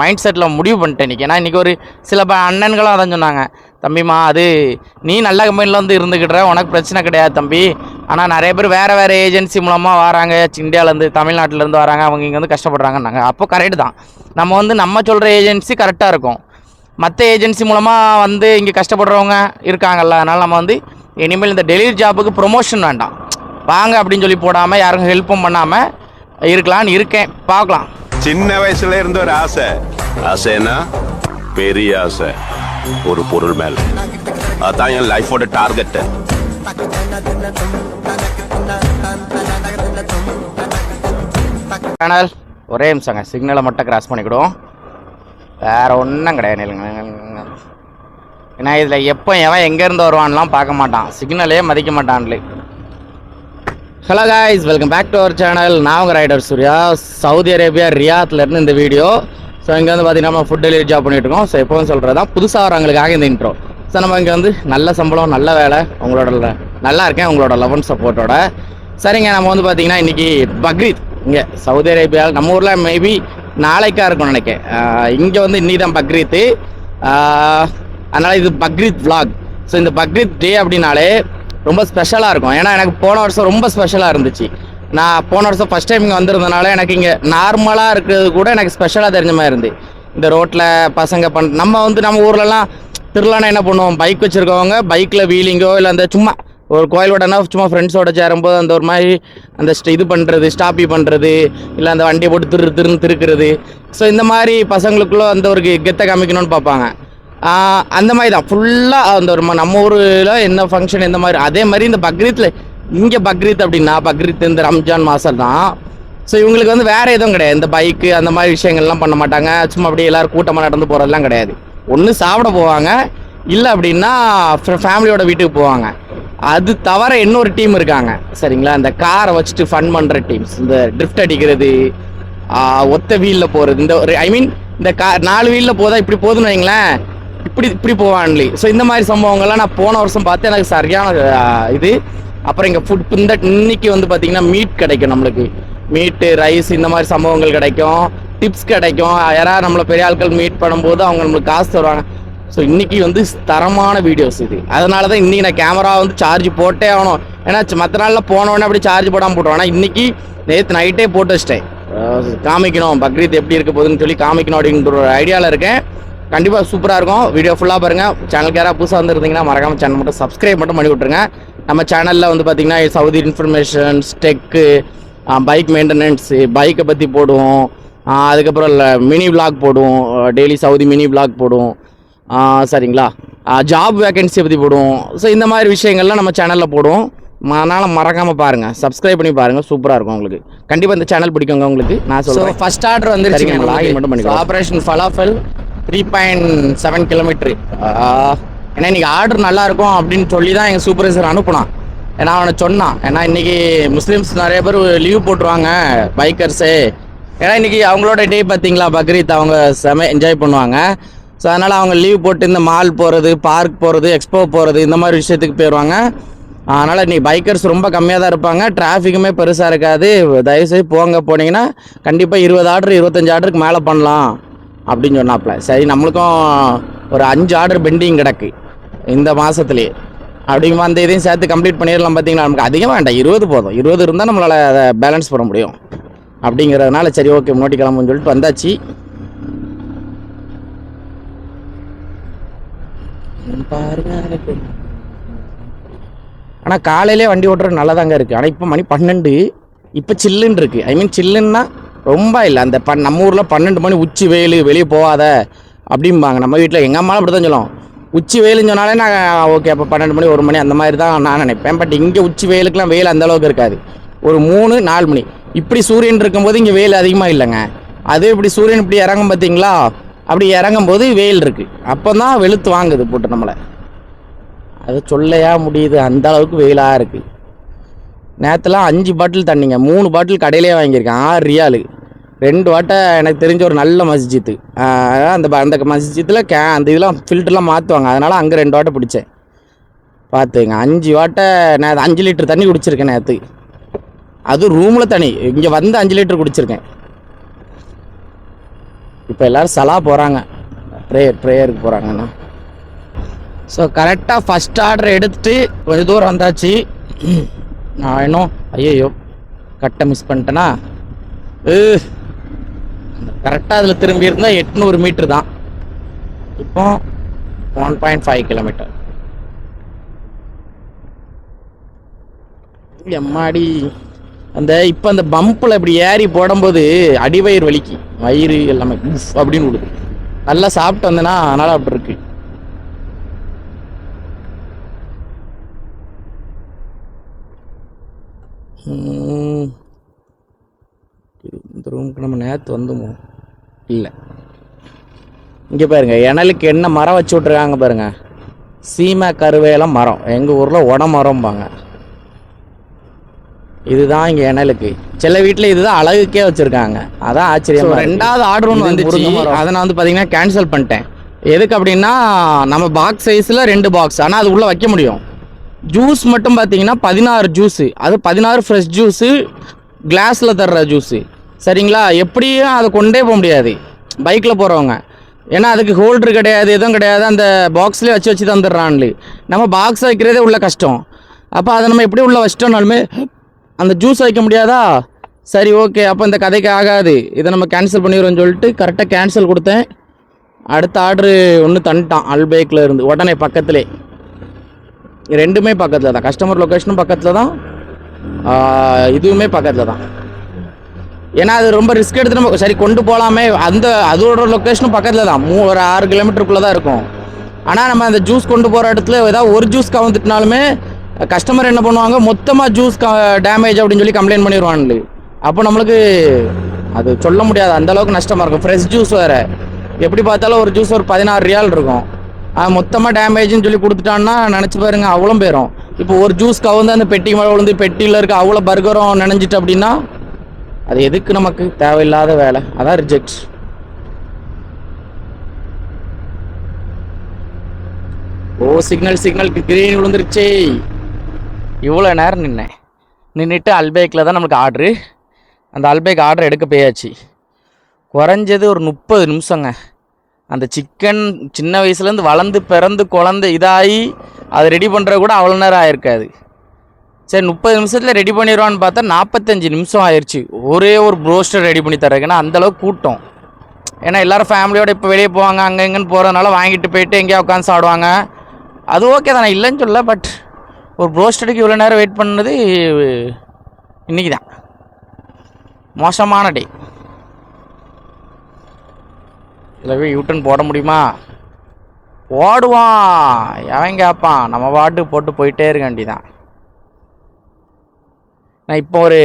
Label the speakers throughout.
Speaker 1: Mind settle முடிவு பண்ணிட்டேன் இன்றைக்கி ஏன்னா இன்றைக்கி ஒரு சில ப அண்ணன்களும் அதான் சொன்னாங்க. தம்பிம்மா அது நீ நல்ல கம்பெனியில் வந்து இருந்துக்கிட்ட உனக்கு பிரச்சனை கிடையாது தம்பி. ஆனால் நிறைய பேர் வேறு வேறு ஏஜென்சி மூலமாக வராங்க. இந்தியாவிலேருந்து தமிழ்நாட்டிலேருந்து வராங்க. அவங்க இங்கே வந்து கஷ்டப்படுறாங்கன்னாங்க. அப்போ கரெக்டு தான். நம்ம வந்து நம்ம சொல்கிற ஏஜென்சி கரெக்டாக இருக்கும். மற்ற ஏஜென்சி மூலமாக வந்து இங்கே கஷ்டப்படுறவங்க இருக்காங்கல்ல. அதனால் நம்ம வந்து இனிமேல் இந்த டெலிவரி ஜாப்புக்கு ப்ரொமோஷன் வேண்டாம். வாங்க அப்படின்னு சொல்லி போடாமல் யாருக்கும் ஹெல்ப்பும் பண்ணாமல் இருக்கலாம்னு இருக்கேன். பார்க்கலாம்.
Speaker 2: சின்ன வயசுல இருந்த ஒரு ஆசை. ஆசைன்னா பெரிய ஆசை. ஒரு பொருள் மேல. அதான் என் லைஃபோட டார்கெட்
Speaker 1: சேனல் ஒரே நிமிஷங்க சிக்னலை மட்டும் கிராஸ் பண்ணிக்கிடுவோம். வேறு ஒன்றும் கிடையாது. ஏன்னா இதில் எப்போ எவன் எங்கேருந்து வருவான்லாம் பார்க்க மாட்டான். சிக்னலே மதிக்க மாட்டான்லே. Hello guys welcome back to our channel நான் உங்கள் ரைடர் சூர்யா. சவுதி அரேபியா ரியாத்லேருந்து இந்த வீடியோ ஸோ இங்கே வந்து பார்த்தீங்கன்னா நம்ம ஃபுட் டெலிவரி ஜாப் பண்ணிட்டு இருக்கோம். ஸோ எப்போவும் சொல்கிறது தான் புதுசாக வரவங்களுக்காக இந்த இன்ட்ரோ ஸோ நம்ம இங்கே வந்து நல்ல சம்பளம் நல்ல வேலை உங்களோட நல்லா இருக்கேன் உங்களோட லெவன் சப்போர்ட்டோட சரிங்க நம்ம வந்து பார்த்தீங்கன்னா இன்றைக்கி பக்ரீத். இங்கே சவுதி அரேபியா நம்ம ஊரில் மேபி நாளைக்காக இருக்கும் நினைக்கிறேன். இங்கே வந்து இன்னைக்கு தான் பக்ரீத்து அதனால் இது பக்ரீத் vlog. ஸோ இந்த பக்ரீத் டே அப்படின்னாலே ரொம்ப ஸ்பெஷலாக இருக்கும். ஏன்னா எனக்கு போன வருஷம் ரொம்ப ஸ்பெஷலாக இருந்துச்சு. நான் போன வருஷம் ஃபஸ்ட் டைம் இங்கே வந்திருந்தனால எனக்கு இங்கே நார்மலாக இருக்கிறது கூட எனக்கு ஸ்பெஷலாக தெரிஞ்ச மாதிரி இருந்து இந்த ரோட்டில் பசங்க பண் நம்ம வந்து நம்ம ஊர்லலாம் திருவிழானா என்ன பண்ணுவோம்? பைக் வச்சுருக்கவங்க பைக்கில் வீலிங்கோ இல்லை அந்த சும்மா ஒரு கோயிலோடனா சும்மா ஃப்ரெண்ட்ஸோட சேரும்போது அந்த ஒரு மாதிரி அந்த ஸ்ட் இது பண்ணுறது ஸ்டாப்பி பண்ணுறது இல்லை அந்த வண்டியை போட்டு திரு திருன்னு திருக்கிறது. ஸோ இந்த மாதிரி பசங்களுக்குள்ளே அந்த ஒரு கெத்தை காமிக்கணும்னு பார்ப்பாங்க. அந்த மாதிரி தான் ஃபுல்லாக அந்த ஒரு நம்ம ஊரில் என்ன ஃபங்க்ஷன் இந்த மாதிரி அதே மாதிரி இந்த பக்ரீத்தில் இங்கே பக்ரீத் அப்படின்னா பக்ரீத் இந்த ரம்ஜான் மாதம் தான். ஸோ இவங்களுக்கு வந்து வேறு எதுவும் கிடையாது. இந்த பைக்கு அந்த மாதிரி விஷயங்கள்லாம் பண்ண மாட்டாங்க. சும்மா அப்படியே எல்லோரும் கூட்டமாக நடந்து போகிறதெல்லாம் கிடையாது. ஒன்று சாப்பிட போவாங்க. இல்லை அப்படின்னா ஃபேமிலியோட வீட்டுக்கு போவாங்க. அது தவிர இன்னொரு டீம் இருக்காங்க. சரிங்களா? இந்த காரை வச்சுட்டு ஃபன் பண்ணுற டீம்ஸ் இந்த ட்ரிஃப்ட் அடிக்கிறது ஒத்த வீலில் போகிறது இந்த ஒரு ஐ மீன் இந்த கா நாலு வீலில் போதா இப்படி போதுன்னு வைங்களேன். இப்படி இப்படி போவான்லி. ஸோ இந்த மாதிரி சம்பவங்கள்லாம் நான் போன வருஷம் பார்த்து எனக்கு சரியான இது. அப்புறம் இங்கே ஃபுட் இந்த இன்னைக்கு வந்து பார்த்தீங்கன்னா மீட் கிடைக்கும் நம்மளுக்கு. மீட்டு ரைஸ் இந்த மாதிரி சம்பவங்கள் கிடைக்கும். டிப்ஸ் கிடைக்கும். யாராவது நம்மளை பெரிய ஆட்கள் மீட் பண்ணும்போது அவங்க நம்மளுக்கு காசு தருவாங்க. ஸோ இன்னைக்கு வந்து தரமான வீடியோஸ் இது. அதனால தான் இன்னைக்கு நான் கேமரா வந்து சார்ஜ் போட்டே ஆகணும். ஏன்னா மற்ற நாளில் போனோடனே அப்படி சார்ஜ் போடாமல் போட்டுருவோம். ஆனால் இன்னைக்கு நேற்று நைட்டே போட்டு வச்சிட்டேன். காமிக்கணும். பக்ரீத் எப்படி இருக்க போகுதுன்னு சொல்லி காமிக்கணும் அப்படின்ற ஒரு ஐடியாவில் இருக்கேன். கண்டிப்பாக சூப்பராக இருக்கும். வீடியோ ஃபுல்லாக பாருங்கள் சேனலுக்கு யாராவது புதுசாக வந்துருந்தீங்கன்னா மறக்காம சேனல் மட்டும் சப்ஸ்கிரைப் மட்டும் பண்ணி விட்ருங்க நம்ம சேனலில் வந்து பார்த்தீங்கன்னா Saudi informations tech bike maintenance பைக்கை பற்றி போடுவோம். அதுக்கப்புறம் மினி vlog போடுவோம். டெய்லி சவுதி மினி vlog போடுவோம். சரிங்களா? ஜாப் வேகன்சியை பற்றி போடுவோம். ஸோ இந்த மாதிரி விஷயங்கள்லாம் நம்ம சேனலில் போடுவோம். அதனால் மறக்காமல் பாருங்கள் சப்ஸ்கிரைப் பண்ணி பாருங்கள் சூப்பராக இருக்கும் உங்களுக்கு. கண்டிப்பாக இந்த சேனல் பிடிக்குங்க உங்களுக்கு. நான் சொல்கிறேன் ஃபர்ஸ்ட் ஆர்டர் லாகின் மட்டும் பண்ணிக்கலாம். Operation Falafel three point seven kilometre ஏன்னா இன்னைக்கு ஆர்டர் நல்லா இருக்கும் அப்படின்னு சொல்லி தான் எங்கள் சூப்பர்வைசர் அனுப்புனான். ஏன்னா அவனை சொன்னான். ஏன்னா இன்னைக்கு முஸ்லீம்ஸ் நிறைய பேர் லீவ் போட்டுருவாங்க பைக்கர்ஸு ஏன்னா இன்னைக்கு அவங்களோட டே பார்த்தீங்களா பக்ரீத்? அவங்க செம என்ஜாய் பண்ணுவாங்க. ஸோ அதனால் அவங்க லீவ் போட்டு இந்த மால் போகிறது பார்க் போகிறது எக்ஸ்போ போகிறது இந்த மாதிரி விஷயத்துக்கு போயிடுவாங்க அதனால் இன்றைக்கி பைக்கர்ஸ் ரொம்ப கம்மியாக தான் இருப்பாங்க. டிராஃபிக்குமே பெருசாக இருக்காது. தயவுசெய்து போங்க போனீங்கன்னா கண்டிப்பாக இருபது ஆர்டர் இருபத்தஞ்சு ஆர்டருக்கு மேலே பண்ணலாம். அப்படின்னு சொன்னாப்புல. சரி நம்மளுக்கும் ஒரு அஞ்சு ஆர்டர் பெண்டிங் கிடக்கு இந்த மாதத்துலேயே அப்படிங்குமா அந்த இதையும் சேர்த்து கம்ப்ளீட் பண்ணிடலாம் பார்த்தீங்களா நமக்கு அதிகமாக வேண்டாம். இருபது போதும். இருபது இருந்தால் நம்மளால் அதை பேலன்ஸ் பண்ண முடியும். அப்படிங்கிறதுனால சரி ஓகே முன்னாடி கிளம்புன்னு சொல்லிட்டு வந்தாச்சு. ஆனால் காலையிலே வண்டி ஓட்டுறது நல்லா தாங்க இருக்குது ஆனால் இப்போ மணி பன்னெண்டு. இப்போ சில்லுன்னு இருக்குது ஐ மீன் சில்லுன்னா ரொம்ப இல்லை. அந்த பன் நம்ம ஊரில் பன்னெண்டு மணி உச்சி வெயில் வெளியே போகாத அப்படிம்பாங்க. நம்ம வீட்டில் எங்கள் அம்மாலாம் அப்படி தான் சொல்லுவோம் உச்சி வெயிலுன்னு சொன்னாலே நான் ஓகே அப்போ பன்னெண்டு மணி ஒரு மணி அந்த மாதிரி தான் நான் நினைப்பேன். பட் இங்கே உச்சி வெயிலுக்குலாம் வெயில் அந்த அளவுக்கு இருக்காது. ஒரு மூணு நாலு மணி. இப்படி சூரியன் இருக்கும்போது இங்கே வெயில் அதிகமாக இல்லைங்க. அதே இப்படி சூரியன் இப்படி இறங்கும் பார்த்தீங்களா அப்படி இறங்கும் போது வெயில் இருக்குது அப்போ தான் வெளுத்து வாங்குது போட்டு நம்மளை. அது சொல்லையா முடியுது? அந்த அளவுக்கு வெயிலாக இருக்குது நேற்றுலாம் அஞ்சு பாட்டில் தண்ணிங்க. மூணு பாட்டில் கடையிலே வாங்கியிருக்கேன். ஆறு ரியாலு. ரெண்டு வாட்டை எனக்கு தெரிஞ்ச ஒரு நல்ல மஸ்ஜித்து அந்த அந்த மஸ்ஜித்தில் கே அந்த இதெல்லாம் ஃபில்டர்லாம் மாற்றுவாங்க அதனால் அங்கே ரெண்டு வாட்டை பிடிச்சேன். பார்த்துங்க அஞ்சு வாட்டை நான் அஞ்சு லிட்டர் தண்ணி குடிச்சிருக்கேன் நேற்று அது ரூமில் தண்ணி. இங்கே வந்து அஞ்சு லிட்டர் குடிச்சிருக்கேன். இப்போ எல்லாரும் சலா போகிறாங்க ப்ரேயர் ப்ரேயருக்கு போகிறாங்கண்ணா ஸோ கரெக்டாக ஃபஸ்ட் ஆர்டர் எடுத்துகிட்டு கொஞ்சம் தூரம் வந்தாச்சு. நான் இன்னும் ஐயோ கட்டை மிஸ் பண்ணிட்டேனா? கரெக்டாக அதில் திரும்பி இருந்தால் எட்நூறு மீட்ரு தான். இப்போ ஒன் பாயிண்ட் ஃபைவ் கிலோமீட்டர் எம்மாடி அந்த இப்போ அந்த பம்பில் இப்படி ஏறி போடும்போது அடிவயிறு வலிக்கு. வயிறு எல்லாமே அப்படின்னு விடுது நல்லா சாப்பிட்டு வந்தேன்னா அதனால் அப்படி இருக்குது இந்த ரூமுக்கு நம்ம நேற்று வந்தோமோ? இல்லை. இங்கே பாருங்க இணலுக்கு என்ன மரம் வச்சு விட்ருக்காங்க பாருங்க. சீமை கருவேலம் மரம். எங்கள் ஊரில் உட மரம்பாங்க. இதுதான் இங்கே இணலுக்கு சில வீட்டில் இதுதான் அழகுக்கே வச்சுருக்காங்க. அதான் ஆச்சரியம். ரெண்டாவது ஆர்டர் ஒன்று வந்துச்சு. அதை நான் வந்து பார்த்தீங்கன்னா கேன்சல் பண்ணிட்டேன். எதுக்கு அப்படின்னா நம்ம பாக்ஸ் சைஸில் ரெண்டு பாக்ஸ் ஆனால் அது உள்ளே வைக்க முடியும். ஜூஸ் மட்டும் பார்த்தீங்கன்னா பதினாறு ஜூஸு. அது பதினாறு ஃப்ரெஷ் ஜூஸு கிளாஸில் தர்ற ஜூஸு சரிங்களா? எப்படியும் அதை கொண்டே போக முடியாது. பைக்கில் போகிறவங்க ஏன்னா அதுக்கு ஹோல்டர் கிடையாது எதுவும் கிடையாது. அந்த பாக்ஸ்லேயே வச்சு வச்சு தந்துடுறான்லு. நம்ம பாக்ஸ் வைக்கிறதே உள்ள கஷ்டம். அப்போ அதை நம்ம எப்படி உள்ள வச்சிட்டோம்னாலுமே அந்த ஜூஸ் வைக்க முடியாதா? சரி ஓகே அப்போ இந்த கதைக்கு ஆகாது. இதை நம்ம கேன்சல் பண்ணிடுறோம்னு சொல்லிட்டு கரெக்டாக கேன்சல் கொடுத்தேன். அடுத்த ஆர்டரு ஒன்று தந்துட்டான் அல்பேக்கில் இருந்து. உடனே பக்கத்துலேயே ரெண்டுமே பக்கத்தில் தான். கஸ்டமர் லொக்கேஷனும் பக்கத்தில் தான். இதுவுமே பக்கத்தில் தான். ஏன்னா அது ரொம்ப ரிஸ்க் எடுத்து நம்ம சரி கொண்டு போகலாமே அந்த அதோட லொக்கேஷனும் பக்கத்தில் தான். மூ ஒரு ஆறு கிலோமீட்டருக்குள்ளே தான் இருக்கும். ஆனால் நம்ம அந்த ஜூஸ் கொண்டு போகிற இடத்துல ஏதாவது ஒரு ஜூஸ் கவுந்துட்டுனாலுமே கஸ்டமர் என்ன பண்ணுவாங்க மொத்தமாக ஜூஸ் க டேமேஜ் அப்படின்னு சொல்லி கம்ப்ளைண்ட் பண்ணிடுவான்ல அப்போ நம்மளுக்கு அது சொல்ல முடியாது. அந்தளவுக்கு நஷ்டமாக இருக்கும். ஃப்ரெஷ் ஜூஸ் வேறு. எப்படி பார்த்தாலும் ஒரு ஜூஸ் ஒரு பதினாறு ரியால் இருக்கும். மொத்தமாக டேமேஜ்னு சொல்லி கொடுத்துட்டான்னா நினச்சி பாருங்க அவ்வளோ போயிடும் இப்போ ஒரு ஜூஸ் கவுந்து அந்த பெட்டி மேலே விழுந்து பெட்டியில் இருக்க அவ்வளோ பர்கரும் நினைஞ்சிட்டு அப்படின்னா அது எதுக்கு நமக்கு? தேவையில்லாத வேலை. அதான் ரிஜெக்ட் ஓ சிக்னல் சிக்னல் கிரீன் விழுந்துருச்சே. இவ்வளோ நேரம் நின்னேன். நின்றுட்டு அல்பேக்கில் தான் நம்மளுக்கு ஆர்டரு அந்த அல்பேக் ஆர்டர் எடுக்க போயாச்சு. குறைஞ்சது ஒரு முப்பது நிமிஷங்க. அந்த சிக்கன் சின்ன வயசுலேருந்து வளர்ந்து பிறந்து குழந்தை இதாகி அதை ரெடி பண்ணுற கூட அவ்வளோ நேரம் ஆயிருக்காது. சரி முப்பது நிமிஷத்தில் ரெடி பண்ணிடுவான்னு பார்த்தா நாற்பத்தஞ்சு நிமிஷம் ஆயிடுச்சு ஒரே ஒரு ப்ரோஸ்டர் ரெடி பண்ணி தர்றதுக்குன்னா அந்தளவுக்கு கூட்டம். ஏன்னா எல்லாரும் ஃபேமிலியோடு இப்போ வெளியே போவாங்க அங்கே இங்கேன்னு போகிறதுனால வாங்கிட்டு போயிட்டு எங்கேயா உட்காந்து சாப்பிடுவாங்க. அது ஓகே தான் இல்லைன்னு சொல்ல பட் ஒரு ப்ரோஸ்டடுக்கு இவ்வளோ நேரம் வெயிட் பண்ணது இன்றைக்கி தான் மோசமான டே இதில் யூட்டன் போட முடியுமா? ஓடுவான். எவன் கேட்பான் நம்ம பாட்டு போட்டு போயிட்டே இருக்க வேண்டியதான் நான் இப்போ ஒரு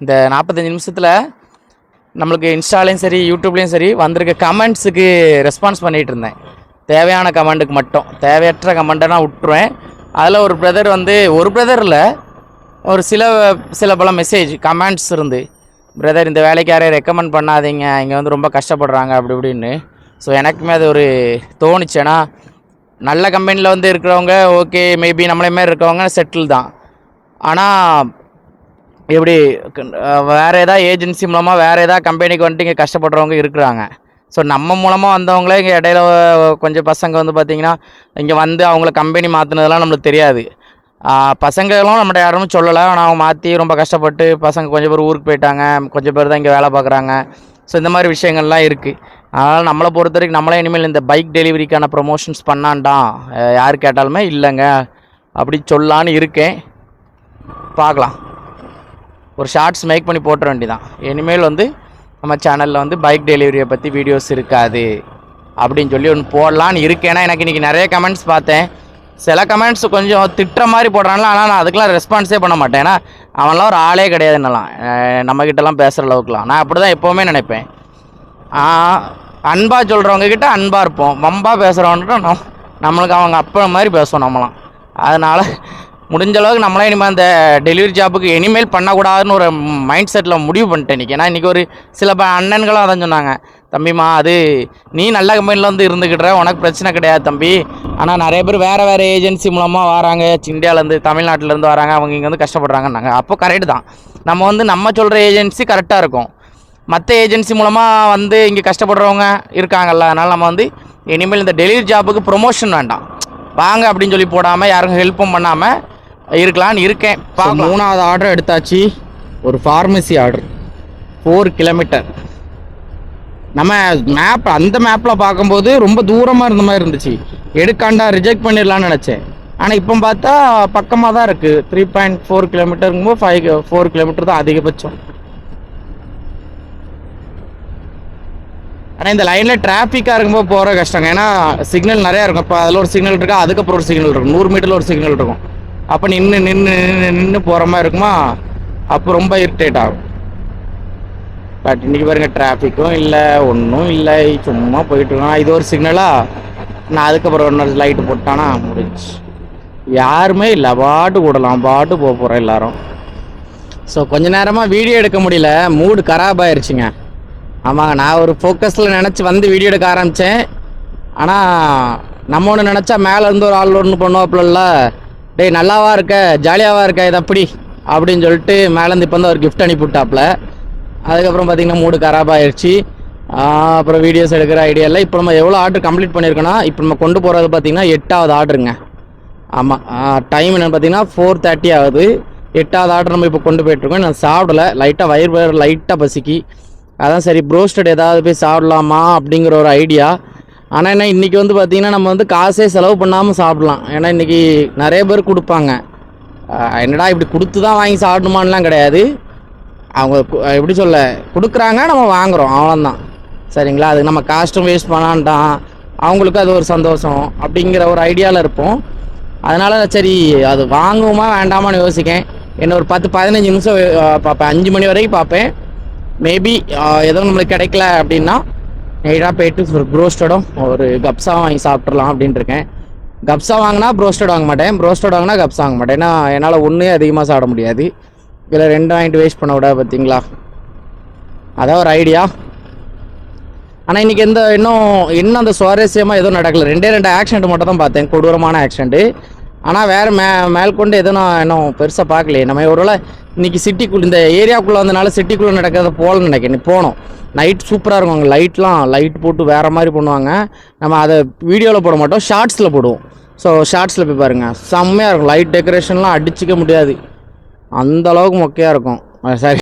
Speaker 1: இந்த நாற்பத்தஞ்சு நிமிஷத்தில் நம்மளுக்கு இன்ஸ்டாலையும் சரி யூடியூப்லேயும் சரி வந்திருக்க கமெண்ட்ஸுக்கு ரெஸ்பான்ஸ் பண்ணிகிட்டு இருந்தேன். தேவையான கமெண்ட்டுக்கு மட்டும். தேவையற்ற கமெண்ட்டை நான் விட்டுருவேன். அதில் ஒரு பிரதர் வந்து ஒரு பிரதர் இல்லை ஒரு சில சில பல மெசேஜ் கமெண்ட்ஸ் இருந்து பிரதர் இந்த வேலைக்கு யாரையும் ரெக்கமெண்ட் பண்ணாதீங்க. இங்கே வந்து ரொம்ப கஷ்டப்படுறாங்க அப்படி இப்படின்னு. ஸோ எனக்குமே அது ஒரு தோணுச்சு. ஏன்னா நல்ல கம்பெனியில் வந்து இருக்கிறவங்க ஓகே மேபி நம்மளே மாதிரி இருக்கவங்க செட்டில் தான். ஆனால் எப்படி வேறு ஏதாவது ஏஜென்சி மூலமாக வேறு ஏதாவது கம்பெனிக்கு வந்துட்டு இங்கே கஷ்டப்படுறவங்க இருக்கிறாங்க. ஸோ நம்ம மூலமாக வந்தவங்களே இங்கே இடையில கொஞ்சம் பசங்க வந்து பார்த்திங்கன்னா இங்கே வந்து அவங்கள கம்பெனி மாற்றினதெல்லாம் நம்மளுக்கு தெரியாது. பசங்களும் நம்மகிட்ட யாரும் சொல்லலை. ஆனால் அவங்க மாற்றி ரொம்ப கஷ்டப்பட்டு பசங்க கொஞ்சம் பேர் ஊருக்கு போயிட்டாங்க. கொஞ்சம் பேர் தான் இங்கே வேலை பார்க்குறாங்க ஸோ இந்த மாதிரி விஷயங்கள்லாம் இருக்குது அதனால் நம்மளை பொறுத்த வரைக்கும் நம்மளே இனிமேல் இந்த பைக் டெலிவரிக்கான ப்ரொமோஷன்ஸ் பண்ணான்டாம் யார் கேட்டாலுமே இல்லைங்க. அப்படி சொல்லான்னு இருக்கேன். பார்க்கலாம் ஒரு ஷார்ட்ஸ் மேக் பண்ணி போட்டுற வேண்டியதான் இனிமேல் வந்து நம்ம சேனலில் வந்து பைக் டெலிவரியை பற்றி வீடியோஸ் இருக்காது. அப்படின்னு சொல்லி ஒன்று போடலான்னு இருக்கேன். ஏன்னா எனக்கு இன்றைக்கி நிறைய கமெண்ட்ஸ் பார்த்தேன். சில கமெண்ட்ஸ் கொஞ்சம் திட்டுற மாதிரி போடுறான்ல ஆனால் நான் அதுக்கெலாம் ரெஸ்பான்ஸே பண்ண மாட்டேன். ஏன்னா அவன்லாம் ஒரு ஆளே கிடையாது என்னலாம். நம்மக்கிட்டலாம் பேசுகிற அளவுக்குலாம். நான் அப்படி தான் எப்போவுமே நினைப்பேன். அன்பாக சொல்கிறவங்க கிட்ட அன்பாக இருப்போம். மம்பாக பேசுகிறவன்கிட்ட நம் நம்மளுக்கு அவங்க அப்பா மாதிரி பேசுவோம் நம்மளாம் அதனால் முடிஞ்ச அளவுக்கு நம்மளே இனிமேல் அந்த டெலிவரி ஜாப்புக்கு இனிமேல் பண்ணக்கூடாதுன்னு ஒரு மைண்ட் செட்டில் முடிவு பண்ணிட்டேன் இன்றைக்கி ஏன்னா இன்றைக்கி ஒரு சில ப அண்ணன்களும் அதான் சொன்னாங்க. தம்பிம்மா அது நீ நல்ல கம்பெனியில் வந்து இருந்துக்கிட்டுற உனக்கு பிரச்சனை கிடையாது தம்பி. ஆனால் நிறைய பேர் வேறு வேறு ஏஜென்சி மூலமாக வராங்க. இந்தியாவிலேருந்து தமிழ்நாட்டிலேருந்து வராங்க. அவங்க இங்கே வந்து கஷ்டப்படுறாங்கன்னாங்க. அப்போ கரெக்டு தான். நம்ம வந்து நம்ம சொல்கிற ஏஜென்சி கரெக்டாக இருக்கும். மற்ற ஏஜென்சி மூலமாக வந்து இங்கே கஷ்டப்படுறவங்க இருக்காங்கல்ல. அதனால் நம்ம வந்து இனிமேல் இந்த டெலிவரி ஜாபுக்கு ப்ரொமோஷன் வேண்டாம். வாங்க அப்படின்னு சொல்லி போடாமல் யாருக்கும் ஹெல்ப்பும் பண்ணாமல் இருக்கலாம்னு இருக்கேன். மூணாவது ஆர்டர் எடுத்தாச்சு. ஒரு ஃபார்மசி ஆர்டர் ஃபோர் கிலோமீட்டர் நம்ம மேப் அந்த மேப்பில் பார்க்கும்போது ரொம்ப தூரமாக இருந்த மாதிரி இருந்துச்சு. எடுக்காண்டா ரிஜெக்ட் பண்ணிடலான்னு நினச்சேன். ஆனால் இப்போ பார்த்தா பக்கமாக தான் இருக்குது த்ரீ பாயிண்ட் ஃபோர் கிலோமீட்டருங்கும்போது ஃபைவ் ஃபோர் கிலோமீட்டர் தான் அதிகபட்சம். ஆனால் இந்த லைனில் டிராஃபிக்காக இருக்கும்போது போகிற கஷ்டங்க. ஏன்னா சிக்னல் நிறையா இருக்கும். இப்போ அதில் ஒரு சிக்னல் இருக்கா அதுக்கப்புறம் ஒரு சிக்னல் இருக்கும். நூறு மீட்டரில் ஒரு சிக்னல் இருக்கும். அப்போ நின்று நின்று நின்று நின்று போகிற மாதிரி இருக்குமா? அப்போ ரொம்ப இரிட்டேட் ஆகும். பட் இன்னைக்கு பாருங்க டிராஃபிக்கும் இல்லை ஒன்றும் இல்லை சும்மா போயிட்டு இருக்கோம். இது ஒரு சிக்னலா நான் அதுக்கப்புறம் ஒன்று லைட்டு போட்டானா? முடிஞ்சு. யாருமே இல்லை பாட்டு கூடலாம் பாட்டு போக போகிறோம் எல்லாரும். ஸோ கொஞ்ச நேரமாக வீடியோ எடுக்க முடியல. மூடு கராப் ஆயிருச்சுங்க. ஆமாங்க நான் ஒரு ஃபோக்கஸில் நினச்சி வந்து வீடியோ எடுக்க ஆரம்பித்தேன் ஆனால் நம்ம ஒன்று நினச்சா மேலேருந்து ஒரு ஆள் ஒன்று பண்ணுவாப்புல டேய் நல்லாவா இருக்க? ஜாலியாகவா இருக்க? இது அப்படி? அப்படின்னு சொல்லிட்டு மேலேருந்து இப்போ வந்து ஒரு கிஃப்ட் அனுப்பிவிட்டாப்புல அதுக்கப்புறம் பார்த்தீங்கன்னா மூடு கராப் ஆயிடுச்சு அப்புறம் வீடியோஸ் எடுக்கிற ஐடியா இல்லை இப்போ நம்ம எவ்வளோ ஆர்டர் கம்ப்ளீட் பண்ணியிருக்கோன்னா இப்போ நம்ம கொண்டு போகிறது பார்த்தீங்கன்னா எட்டாவது ஆர்டருங்க ஆமாம் டைம் என்னென்னு பார்த்தீங்கன்னா ஃபோர் தேர்ட்டி ஆகுது. எட்டாவது ஆர்டர் நம்ம இப்போ கொண்டு போயிட்டுருக்கோம். நான் சாப்பிடல. லைட்டாக வயிறு வயிறு லைட்டாக பசிக்கி. அதான் சரி ப்ரோஸ்டட் ஏதாவது போய் சாப்பிடலாமா அப்படிங்கிற ஒரு ஐடியா ஆனால் என்ன இன்றைக்கி வந்து பார்த்திங்கன்னா நம்ம வந்து காசே செலவு பண்ணாமல் சாப்பிட்லாம். ஏன்னா இன்றைக்கி நிறைய பேர் கொடுப்பாங்க. என்னடா இப்படி கொடுத்து தான் வாங்கி சாப்பிடணுமான்லாம் கிடையாது. அவங்க எப்படி சொல்ல கொடுக்குறாங்க நம்ம வாங்குகிறோம் அவ்வளோதான் சரிங்களா? அதுக்கு நம்ம காஸ்ட்டும் வேஸ்ட் பண்ணான்ட்டான் அவங்களுக்கு அது ஒரு சந்தோஷம் அப்படிங்கிற ஒரு ஐடியாவில் இருப்போம். அதனால் சரி அது வாங்குவோமா வேண்டாமான்னு யோசிக்கேன். என்ன ஒரு பத்து பதினஞ்சு நிமிஷம் பார்ப்பேன். அஞ்சு மணி வரைக்கும் பார்ப்பேன். மேபி எதுவும் நம்மளுக்கு கிடைக்கல அப்படின்னா நைட்டாக போயிட்டு ஒரு ப்ரோஸ்டடும் ஒரு கப்ஸா வாங்கி சாப்பிட்றலாம் அப்படின்ட்டு இருக்கேன். கப்ஸா வாங்கினா ப்ரோஸ்டட் வாங்க மாட்டேன். ப்ரோஸ்டட் வாங்கினா கப்ஸா வாங்க மாட்டேன். ஏன்னா என்னால் ஒன்றே அதிகமாக சாப்பிட முடியாது. இதில் ரெண்டு வாங்கிட்டு வேஸ்ட் பண்ண விட பார்த்தீங்களா அதான் ஒரு ஐடியா ஆனால் இன்றைக்கி எந்த இன்னும் இன்னும் அந்த சுவாரஸ்யமாக எதுவும் நடக்கல. ரெண்டே ரெண்டு ஆக்சிடென்ட் மட்டும் தான் பார்த்தேன். கொடூரமான ஆக்சிடென்ட்டு ஆனால் வேறு மே மேற்கொண்டு எதுவும் நான் இன்னும் பெருசாக பார்க்கலையே. நம்ம ஒருவேளை இன்றைக்கி சிட்டிக்குள்ளே இந்த ஏரியாக்குள்ளே வந்தனால சிட்டிக்குள்ளே நடக்கிறத போகலன்னு நினைக்கிறேன். போனோம். நைட் சூப்பராக இருக்கும் அங்கே. லைட்லாம் லைட் போட்டு வேறு மாதிரி பண்ணுவாங்க. நம்ம அதை வீடியோவில் போட மாட்டோம் ஷார்ட்ஸில் போடுவோம். ஸோ ஷார்ட்ஸில் போய் பாருங்கள் செம்மையாக இருக்கும். லைட் டெக்கரேஷன்லாம் அடிச்சிக்க முடியாது. அந்த அளவுக்கு மொக்கையாக இருக்கும் சரி.